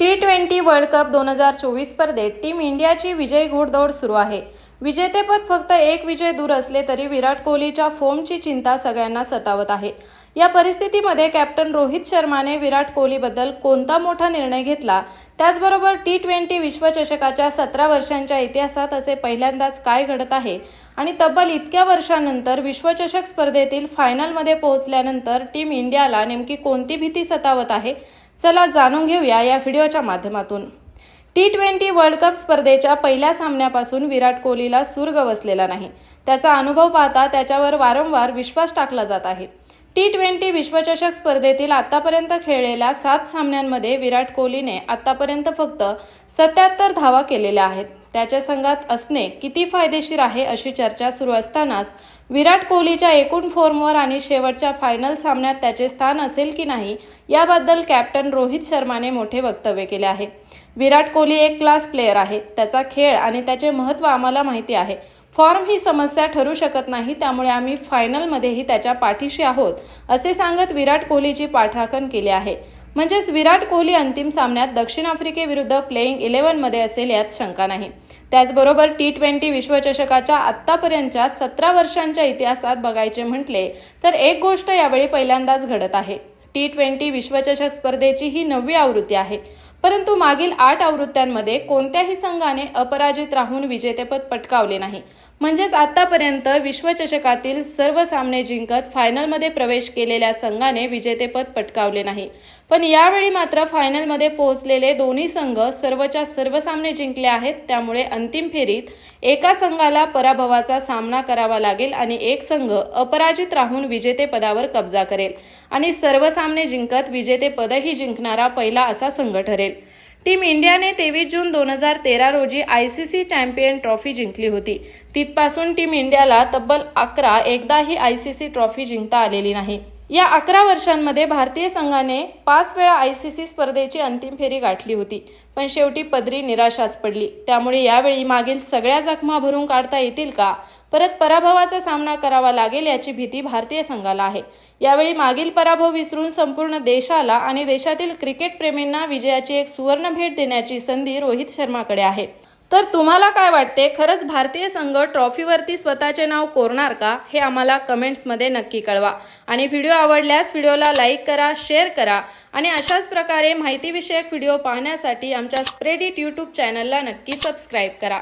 T twenty world cup दोन हजार चोवीस स्पर्धेत टीम इंडियाची विजयी घोडदौड सुरू आहे. विजेतेपद फक्त एक विजय दूर असले तरी विराट कोहलीच्या फॉर्मची चिंता सगळ्यांना सतावत आहे. या परिस्थितीमध्ये कॅप्टन रोहित शर्माने विराट कोहलीबद्दल कोणता मोठा निर्णय घेतला? त्याचबरोबर टी ट्वेंटी विश्वचषकाच्या सतरा वर्षांच्या इतिहासात असे पहिल्यांदाच काय घडत आहे? आणि तब्बल इतक्या वर्षानंतर विश्वचषक स्पर्धेतील फायनलमध्ये पोहोचल्यानंतर टीम इंडियाला नेमकी कोणती भीती सतावत आहे? चला जाणून घेऊया या व्हिडिओच्या माध्यमातून. टी ट्वेंटी वर्ल्ड कप स्पर्धेच्या पहिल्या सामन्यापासून विराट कोहलीला सूर गवसलेला नाही. त्याचा अनुभव पाहता त्याच्यावर वारंवार विश्वास टाकला जात आहे. टी ट्वेंटी विश्वचषक स्पर्धेतील आतापर्यंत खेळलेल्या सात सामन्यांमध्ये विराट कोहलीने आतापर्यंत फक्त सत्याहत्तर धावा केलेल्या आहेत. त्याच्या संघात असणे किती फायदेशीर आहे अशी चर्चा सुरू असतानाच विराट कोहलीच्या एकूण फॉर्मवर आणि शेवटच्या फायनल सामन्यात त्याचे स्थान असेल की नाही याबद्दल कॅप्टन रोहित शर्माने मोठे वक्तव्य केले आहे. विराट कोहली एक क्लास प्लेअर आहे. त्याचा खेळ आणि त्याचे महत्त्व आम्हाला माहिती आहे. फॉर्म ही समस्या ठरू शकत नाही त्यामुळे आम्ही फायनलमध्येही त्याच्या पाठीशी आहोत असे सांगत विराट कोहलीची पाठराखण केली आहे. म्हणजेच विराट कोहली अंतिम सामन्यात दक्षिण आफ्रिकेविरुद्ध प्लेईंग इलेव्हनमध्ये असेल यात शंका नाही. त्याचबरोबर टी ट्वेंटी विश्वचषकाच्या आत्तापर्यंतच्या सतरा वर्षांच्या इतिहासात बघायचे म्हटले तर एक गोष्ट यावेळी पहिल्यांदाच घडत आहे. टी ट्वेंटी विश्वचषक स्पर्धेची ही नववी आवृत्ती आहे. परंतु मागील आठ आवृत्त्यांमध्ये कोणत्याही संघाने अपराजित राहून विजेतेपद पटकावले नाही. म्हणजेच आतापर्यंत विश्वचषकातील सर्व सामने जिंकत फायनलमध्ये प्रवेश केलेल्या संघाने विजेतेपद पटकावले नाही. पण यावेळी मात्र फायनलमध्ये पोहोचलेले दोन्ही संघ सर्वच्या सर्व सामने जिंकले आहेत. त्यामुळे अंतिम फेरीत एका संघाला पराभवाचा सामना करावा लागेल आणि एक संघ अपराजित राहून विजेतेपदावर कब्जा करेल. आणि सर्व सामने जिंकत विजेतेपदही जिंकणारा पहिला असा संघ ठरेल. टीम इंडियाने तेवीस जून दोन हजार तेरा रोजी I C C champion trophy जिंकली होती. तिथपासून टीम इंडियाला तब्बल अकरा एकदाही आय सी सी ट्रॉफी जिंकता आलेली नाही. या अकरा वर्षांमध्ये भारतीय संघाने पाच वेळा आय सी सी स्पर्धेची अंतिम फेरी गाठली होती. पण शेवटी पदरी निराशाच पडली. त्यामुळे यावेळी मागील सगळ्या जखमा भरून काढता येतील का? परत पराभवाचा सामना करावा लागेल याची भीती भारतीय संघाला आहे. यावेळी मागील पराभव विसरून संपूर्ण देशाला आणि देशातील क्रिकेट प्रेमींना विजयाची एक सुवर्ण भेट देण्याची संधी रोहित शर्माकडे आहे. तर तुम्हाला काय वाटते खरंच भारतीय संघ ट्रॉफीवरती स्वतःचे नाव कोरणार का हे आम्हाला कमेंट्समध्ये नक्की कळवा. आणि व्हिडिओ आवडल्यास व्हिडिओला लाईक करा शेअर करा आणि अशाच प्रकारे माहितीविषयक व्हिडिओ पाहण्यासाठी आमच्या स्प्रेडिट यूट्यूब चॅनलला नक्की सबस्क्राईब करा.